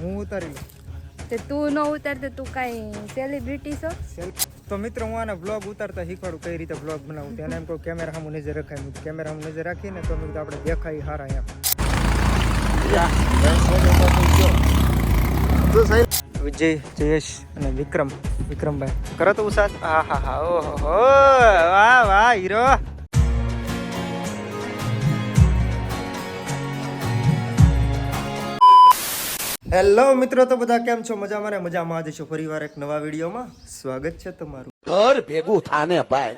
હું ઉતારી લઉં. તે તું ન ઉતાર તો તું કાંઈ સેલિબ્રિટી છો? તો મિત્રો હું આને બ્લોગ ઉતારતા શીખવાડું કઈ રીતે બ્લોગ બનાવું. તેને એમ કહું કેમેરા સામું નજર રખાય. કેમેરા સામું નજર રાખીને તો મેં આપણે દેખાય સારા એમ. તો સાહેબ વિજય જયેશ અને વિક્રમ. વિક્રમભાઈ. કરો તો ઉસાદ હા હા હા. ઓહો હો. વાહ વાહ હીરો. હેલો મિત્રો તો બધા કેમ છો? મજામાં ને? મજામાં આજે છો. ફરીવાર એક નવા વિડીયોમાં સ્વાગત છે તમારું. ઘર ભેગું થાને ભાઈ.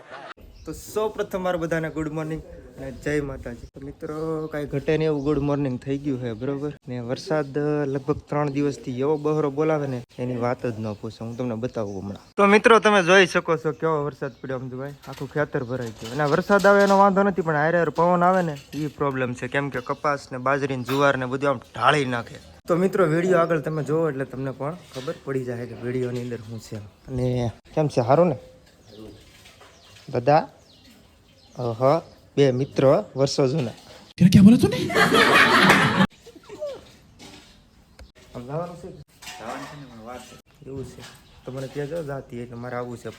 તો સૌ પ્રથમ મારું બધાને ગુડ મોર્નિંગ અને જય માતાજી. તો મિત્રો કાંઈ ઘટે નહીં એવું ગુડ મોર્નિંગ થઈ ગયું છે બરોબર? ને વરસાદ લગભગ ત્રણ દિવસથી એવો બહરો બોલાવે ને એની વાત જ ન પૂછો હું તમને બતાવું હમણાં. તો મિત્રો તમે જોઈ શકો છો કેવો વરસાદ પડ્યો અમદુભાઈ. આખું ખેતર ભરાઈ ગયું. અને વરસાદ આવે એનો વાંધો નથી પણ હારે પવન આવે ને એ પ્રોબ્લેમ છે. કેમ કે કપાસ ને બાજરી ને જુવાર ને બધું આમ ઢાળી નાખે. તો મિત્રો વીડિયો આગળ તમે જોવો એટલે તમને પણ ખબર પડી જાય કે વિડીયોની અંદર શું છે. અને કેમ છે? સારું ને? બધા? ઓહો બે મિત્રો વર્ષો જૂના. તેને ક્યાં બોલા ને? આમ જવાનું છે? એવું છે. તો મને ત્યાં જાઓ જાતી એટલે મારે આવવું છે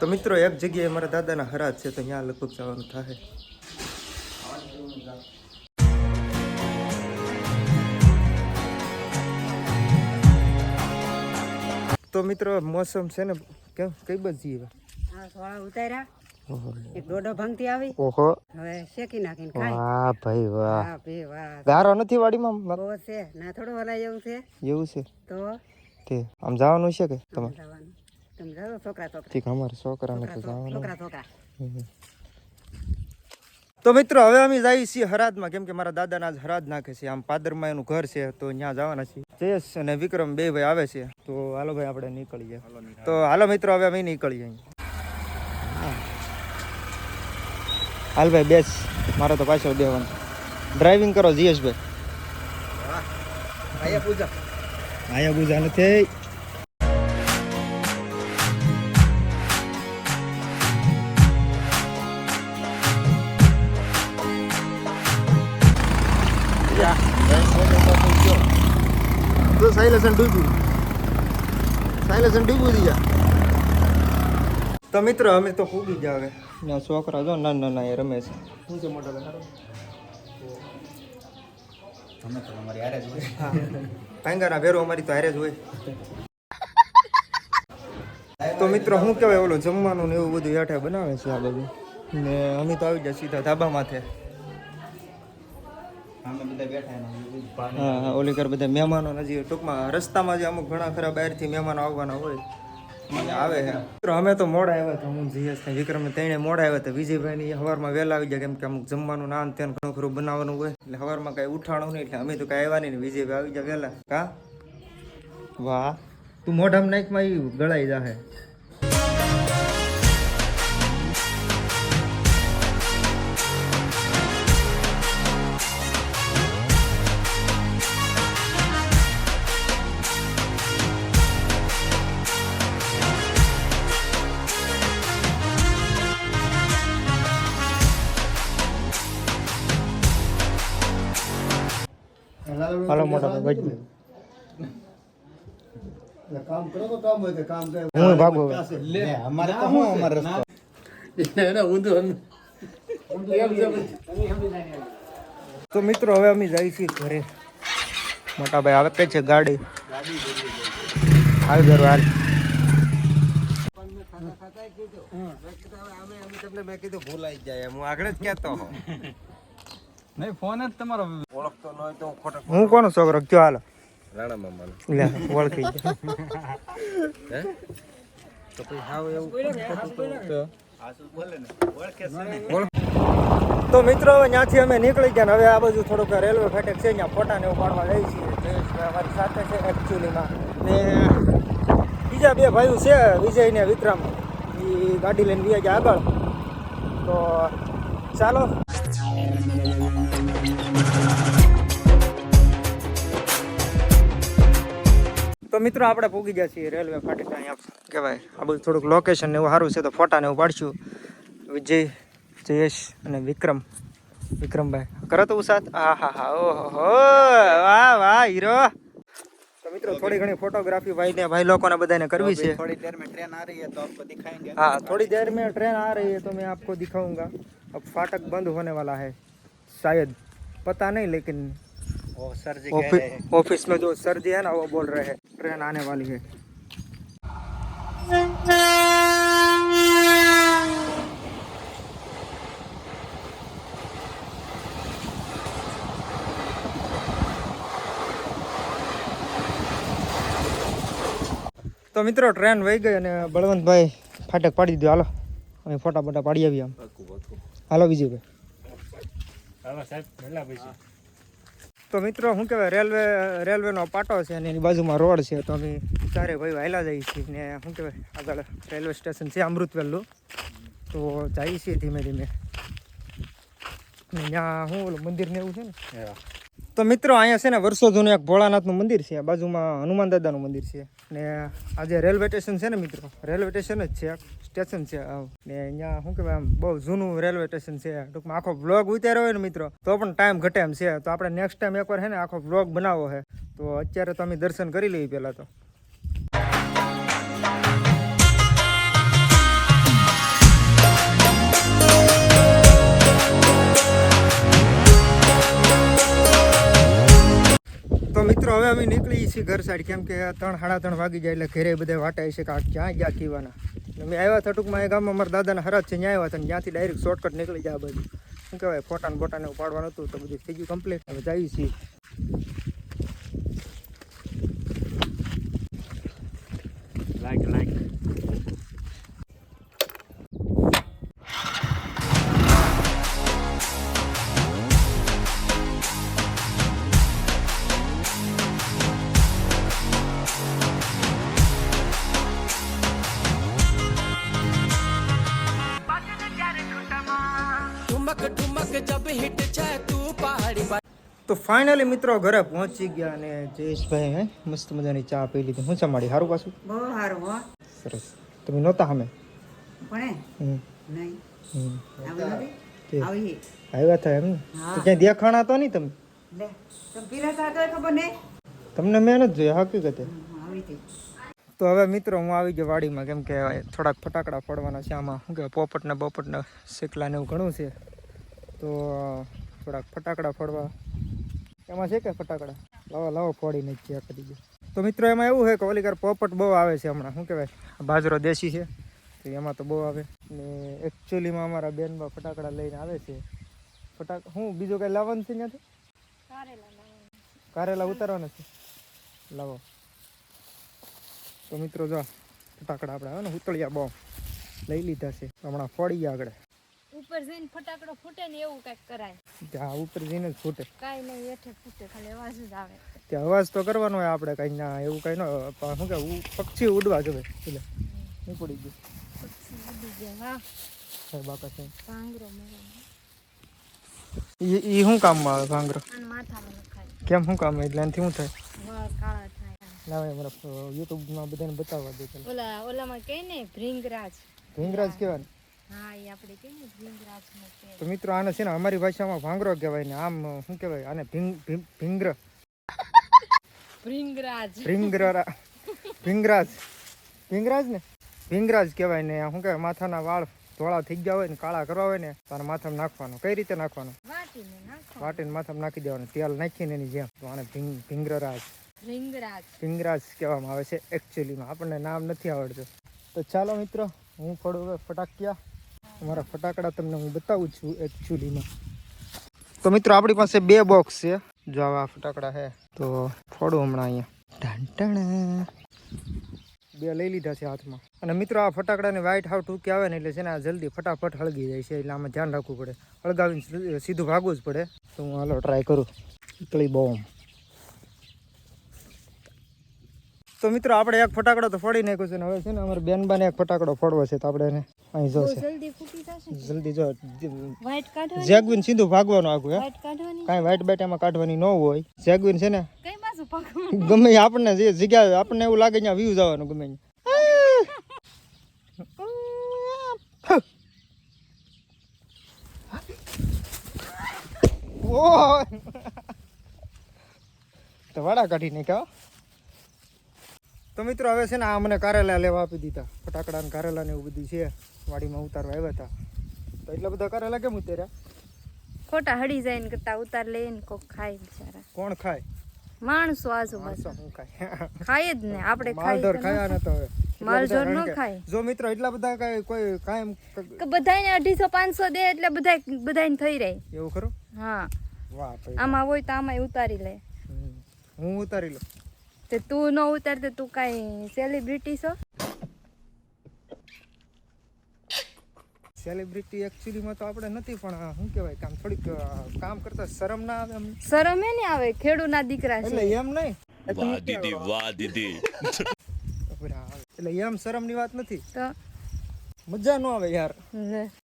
તો મિત્રો એક જગ્યાએ મારા દાદાના હરાજ છે તો ત્યાં લગભગ જવાનું થાય તો મિત્રો મોસમ છે ને કેમ? કઈ બધી ઉતાર્યા. ઓહો. એક આવી. ઓહો. હવે શેકી નાખીને ખાય વાહ ભાઈ વાહ. વાહ ભઈ વાહ. ગારો નથી વાડીમાં? બહુ છે. ના થોડું હલાય એવું છે. એવું છે? તો? તે આમ જવાનું છે કે તમે જવાનું. તમે જાઓ છોકરા છોકરા. ઠીક અમારા છોકરાને તો જવાનું. છોકરા. છોકરા તો મિત્રો હવે અમે જઈએ છીએ હરાદમાં કેમ કે મારા દાદાના આજ હરાદ નાખે છે. આમ પાદરમાં એનું ઘર છે તો ત્યાં જવાના છીએ. જયેશ અને વિક્રમ બે ભાઈ આવે છે. તો હાલો ભાઈ આપણે નીકળીએ. તો હાલો મિત્રો હવે અમે નીકળીએ અહીં. હાલ ભાઈ બેસ. મારે તો પાછળ દેવાનું ડ્રાઇવિંગ કરો જયેશભાઈ આયા પૂજા. આયા પૂજા નથી તો સાયલેશન ડૂબ્યું સાયલેશન ડૂબ્યું દીધા તો મિત્રો અમે તો ફૂગી ગયા હવે. ના છોકરા જો ના ના ના એ રમે છે. શું છે મોટા જ હા. પાંગાના ભેરો અમારી તો હારે જ હોય. તો મિત્રો શું કહેવાય ઓલું જમવાનું ને એવું બધું હેઠે બનાવે છે આ બધું? ને અમે તો આવી જાય સીધા ધાબા માથે. હા હા ઓલી કર બધા મહેમાનો હજી ટૂંકમાં રસ્તામાં જે અમુક ઘણા ખરા બહારથી મહેમાનો આવવાના હોય. આવે છે. અમે તો મોડા આવ્યા હતા, હું જીએસ ને વિક્રમ તેને મોડા આવ્યા હતા. વિજયભાઈ ની સવારમાં વહેલા આવી જાય કેમ કે અમુક જમવાનું નાન ત્યાં ઘણું ખરું બનાવવાનું હોય. એટલે સવારમાં કઈ ઉઠાણું નહીં, એટલે અમે તો કઈ આવ્યા નહીં વિજયભાઈ આવી જાય વહેલા. કા? વાહ. તું મોઢામાં એ ગળાઈ જાહે. હાલો મોટા ભાઈ ગજબી હું ભાગો તો મિત્રો હવે અમે જઈએ છીએ ઘરે મોટા ભાઈ આવે છે ગાડી હાલ ઘર હાલ મેં કીધું ભૂલાઈ જાય હું આગળ જ કહેતો નહીં ફોન જ તમારો. હું કોનો છોકરો? કયો હાલો? રાણા મામાનો. લે ઓળખી ગયા. તો પછી હાવ એવું તો? મિત્રો હવે ત્યાંથી અમે નીકળી ગયા હવે આ બાજુ થોડુંક રેલવે ફાટક છે ત્યાં ફોટા ને એવું પાડવા લઈ છીએ. જયેશભાઈ અમારી સાથે છે એકચ્યુઅલીમાં ને બીજા બે ભાઈઓ છે વિજય ને વિક્રમ. એ ગાડી લઈને ગયા આગળ. તો ચાલો. તો મિત્રો આપણે પૂગી ગયા છીએ રેલવે ફાટક અહીંયા કહેવાય આ બધું થોડુંક લોકેશન ને એવું સારું છે તો ફોટા ને એવું પાડશું વિજય જયેશ અને વિક્રમ વિક્રમભાઈ કરો તો સાથ હા હા હા ઓહો હો વાહ વાહ હીરો તો તો મિત્રો થોડી ઘણી ફોટોગ્રાફી ભાઈ ને ભાઈ લોકોને બધાને કરવી છે थोड़ी देर में ट्रेन आ रही है तो आपको दिखाएंगे हाँ थोड़ी देर में ट्रेन आ रही है तो मैं आपको दिखाऊंगा अब फाटक बंद होने वाला है शायद पता नहीं लेकिन वो सर जी ऑफिस ऑफिस में जो सर जी है ना वो बोल रहे हैं ट्रेन आने वाली है તો મિત્રો ટ્રેન વહી ગઈ અને બળવંતભાઈ ફાટક પાડી દીધું હાલો અમે ફોટા બોટા પાડી આવીએ આમ હાલો વિજયભાઈ તો મિત્રો શું કહેવાય રેલવે રેલવેનો પાટો છે અને એની બાજુમાં રોડ છે. તો અમે ચારે ભાઈ વહેલા જઈએ છીએ ને શું કહેવાય આગળ રેલવે સ્ટેશન છે અમૃતવેલનું. તો જઈએ છીએ ધીમે ધીમે. ત્યાં શું ઓલું મંદિર ને એવું છે ને? તો મિત્રો અહીંયા છે ને વર્ષો જૂનું એક ભોળાનાથનું મંદિર છે. બાજુમાં હનુમાન દાદાનું મંદિર છે. ને આજે રેલવે સ્ટેશન છે ને મિત્રો રેલવે સ્ટેશન જ છે. સ્ટેશન છે. ને અહીંયા શું કહેવાય આમ, બહુ જૂનું રેલવે સ્ટેશન છે. ટૂંકમાં આખો બ્લોગ ઉતાર્યો હોય ને મિત્રો, તો પણ ટાઈમ ઘટે એમ છે. તો આપણે નેક્સ્ટ ટાઈમ એકવાર છે ને આખો બ્લોગ બનાવવો છે. તો અત્યારે તો અમે દર્શન કરી લઈએ પહેલાં તો. મિત્રો, હવે અમે નીકળી છીએ ઘર સાઈડ કેમ કે ત્રણ, સાડા ત્રણ વાગી જાય એટલે ઘરે બધા વાટાય છે કે આ ક્યાં ગયા કીવાના. અમે આવ્યા હતા ટૂંકમાં એ ગામમાં મારા દાદાના હરાજ છે ત્યાં આવ્યા હતા ત્યાંથી ડાયરેક્ટ શોર્ટકટ નીકળી જાય બધું. શું કહેવાય, ફોટાને બોટાને ઉપાડવાનું હતું તો બધું થઈ ગયું કમ્પ્લીટ હવે જઈએ છીએ. લાઈક લાઈક તો ફાઇનલી મિત્રો ઘરે પહોંચી ગયા અને જયેશભાઈ હે મસ્ત મજાની ચા પી લીધી. હું ચમાડી સારું પાછું? બહુ સારું હો. સરસ. તમે નહોતા સામે? પણ નહીં. આવ્યા હતા એમ તો ક્યાંય દેખાણા તો નહીં તમે? તમને મેં નથી જોયા હકીકતે તો. હવે મિત્રો હું આવી ગયો વાડીમાં કેમ કે થોડાક ફટાકડા પડવાના છે આમાં. શું કહેવાય પોપટ ને બોપટ ને શેકલા ને એવું ઘણું છે. તો થોડાક ફટાકડા ફોડવા એમાં છે કે ફટાકડા? લાવો લાવો ફોડીને ચેક કરી દો તો મિત્રો, એમાં એવું છે કે ઓલી કાર પોપટ બહુ આવે છે હમણાં. શું કહેવાય? બાજરો દેશી છે, તો એમાં તો બહુ આવે. ને એકચ્યુઅલીમાં અમારા બેનમાં ફટાકડા લઈને આવે છે. ફટાક, હું, બીજું કંઈ લાવવાનું છે ત્યાંથી? કારેલા ઉતારવાના છે. લાવો. તો મિત્રો, જો ફટાકડા આપણે આવે ને, ઉતળિયા બોમ્બ લઈ લીધા છે. હમણાં ફોડી ગયા આગળ. ઉપર જઈને ફટાકડો ફૂટે ને એવું કંઈક કરાય. ત્યાં ઉપર જઈને જ ફૂટે. કાંઈ નહીં હેઠે ફૂટે ખાલી અવાજ જ આવે. ત્યાં અવાજ તો કરવાનો હોય આપણે કંઈ ના એવું કંઈ ન પણ શું કે પક્ષી ઉડવા જોવે. એટલે નહીં પડી ગયું. પક્ષી ઉડી ગયા હા બાપા છે ભાંગરો મેળો એ એ શું કામમાં આવે ભાંગરો? કેમ શું કામ? એટલે એનાથી શું થાય? કાળા યુટ્યુબમાં બધાને બતાવવા દે ઓલા ઓલામાં કહે ને ભૃંગરાજ. ભીંગરાજ કહેવાય તો મિત્રો આને છે ને અમારી ભાષામાં ભાંગરો કહેવાય ને આમ શું કહેવાય આને ભીંગ ભીંગ- ભીંગ્ર. ભીંગરાજ. ભીંગરા ભીંગરાજ. ભીંગરાજ ને? ભીંગરાજ કહેવાય ને શું કહેવાય માથાના વાળ ધોળા થઈ ગયા હોય ને કાળા કરવા હોય ને તારે માથામાં નાખવાનું. કઈ રીતે નાખવાનું? વાટીને માથામાં નાખી દેવાનું. તેલ નાખીને એની જેમ. તો આને ભીંગ ભીંગરાજ. ભૃંગરાજ. ભીંગરાજ કહેવામાં આવે છે એકચ્યુઅલીમાં આપણને નામ નથી આવડતું. તો ચાલો મિત્રો હું થોડું હવે ફટાકિયા અમારા ફટાકડા તમને હું બતાવું છું એકચ્યુઅલીમાં તો મિત્રો, આપણી પાસે બે બોક્સ છે. જો આવા ફટાકડા છે. તો ફોડું હમણાં અહીંયા. બે લઈ લીધા છે હાથમાં. અને મિત્રો, આ ફટાકડાની વ્હાઇટ હાવ ટૂંકી આવે ને એટલે છે ને આ જલ્દી ફટાફટ હળગી જાય છે. એટલે આમાં ધ્યાન રાખવું પડે. હળગાવીને સીધું- સીધું ભાગવું જ પડે. તો હું હાલો ટ્રાય કરું. ઉતળી બોમ્બ તો મિત્રો આપણે એક ફટાકડો તો ફોડી નાખ્યો છે ને હવે છે ને અમારે બેનબાને એક ફટાકડો ફોડવો છે તો આપણે એને અહીં જો છે. જલ્દી જો. જેગવીન સીધું ભાગવાનું આખું હે? કાંઈ વાઇટ બાઇટ એમાં કાઢવાની ન હોય. જેગવિન છે ને ગમે આપણને જે જગ્યા આપણને એવું લાગે ત્યાં વ્યૂ જવાનું ગમે! તો વાડા કાઢી નાખ્યા. તો મિત્રો હવે છે ને આ મને કારેલા લેવા આપી દીધા. ફટાકડા ને કારેલા ને એવું બધું છે. વાડીમાં ઉતારવા આવ્યા હતા. તો એટલા બધા કારેલા કેમ ઉતાર્યા? ખોટા હડી જાય ને કરતા ઉતાર લઈને ને કોક ખાય બિચારા. કોણ ખાય? માણસો આજુબાજુ. માણસો ખાય. ખાય જ ને આપણે માલઢોર ખાઈ ખાયા નતો હવે. એટલા માલઢોર ન ખાય. જો મિત્રો એટલા બધા કઈ કોઈ કાયમ કે બધાને અઢીસો પાંચસો દે એટલે બધા બધાને થઈ રહે. એવું ખરું? હા. વાહ આમાં હોય તો આમાં ઉતારી લે. હું ઉતારી લઉં. તે તું ન ઉતાર તો તું કાંઈ સેલિબ્રિટી છો? સેલિબ્રિટી એકચ્યુઅલીમાં તો આપણે નથી પણ શું કહેવાય કામ થોડીક કામ કરતા શરમ ના આવે શરમ એ નહીં આવે ખેડૂના દીકરા એટલે છે એમ નહીં. વાહ દીદી વાહ દીદી. એટલે એમ શરમની વાત નથી. તો? મજા ન આવે યાર.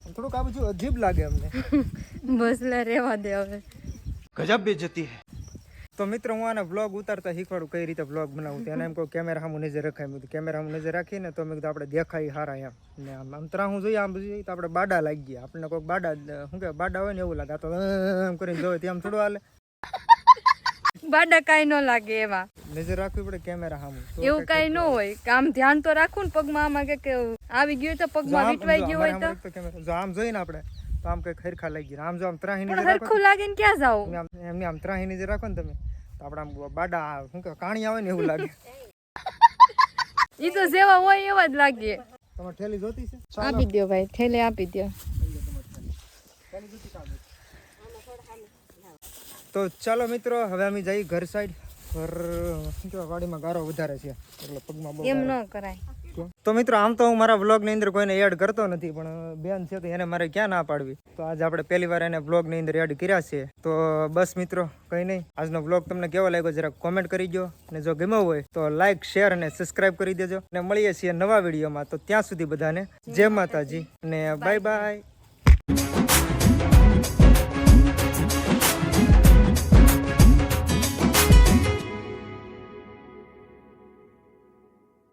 થોડુંક આ બધું અજીબ લાગે અમને. બસ લે રેવા દે હવે. ગજબ બે જતી તો મિત્રો હું આને બ્લોગ ઉતારતા શીખવાડું કઈ રીતે બ્લોગ બનાવું તેને એમ કહું કેમેરા હું નજર રખાય. મેં કેમેરા સામું નજર રાખીને તો મેં કીધું આપણે દેખાય હારા એમ. ને આમ આમ ત્રાહું જોઈએ આમ જોઈએ તો આપણે બાડા લાગી ગયા. આપણને કોઈક બાડા શું કે બાડા હોય ને એવું લાગે. આ તો એમ કરીને જોવે ત્યાં થોડું હાલે. બાડા કાંઈ ન લાગે એવા. નજર રાખવી પડે કેમેરા સામું. એવું કાંઈ ન હોય. આમ ધ્યાન તો રાખવું ને પગમાં આમાં કે આવી ગયું તો પગમાં વીટવાઈ ગયું હોય તો. આમ જોઈએ ને આપણે તો આમ કઈ ખરખા લાગી ગયા. આમ જો આમ ત્રાહી નજર પણ રાખો લાગે ને ક્યાં જાવ? ને આમ એમની આમ ત્રાહી નજર રાખો ને તમે તો આપણે આમ બાડા શું કે કાણી આવે ને એવું લાગે. ઈ તો જેવા હોય એવા જ લાગે. તમારે થેલી જોતી છે? આપી દો ભાઈ થેલી આપી દો તો ચાલો મિત્રો હવે અમે જઈએ ઘર સાઈડ ઘર શું કહેવાય વાડીમાં ગારો વધારે છે. એટલે પગમાં એમ ન કરાય. તો મિત્રો, આમ તો હું મારા વ્લોગની અંદર કોઈને એડ કરતો નથી, પણ બેન છે તો એને મારે ક્યાં ના પાડવી? તો આજે આપણે પહેલી વાર એને વ્લોગની અંદર એડ કર્યા છે. તો બસ મિત્રો, કંઈ નહીં. આજનો વ્લોગ તમને કેવો લાગ્યો જરા કોમેન્ટ કરી દો અને જો ગમ્યો હોય, તો લાઈક શેર અને સબસ્ક્રાઇબ કરી દેજો. અને મળીએ છીએ નવા વિડીયોમાં તો ત્યાં સુધી બધાને જય માતાજી. અને બાય બાય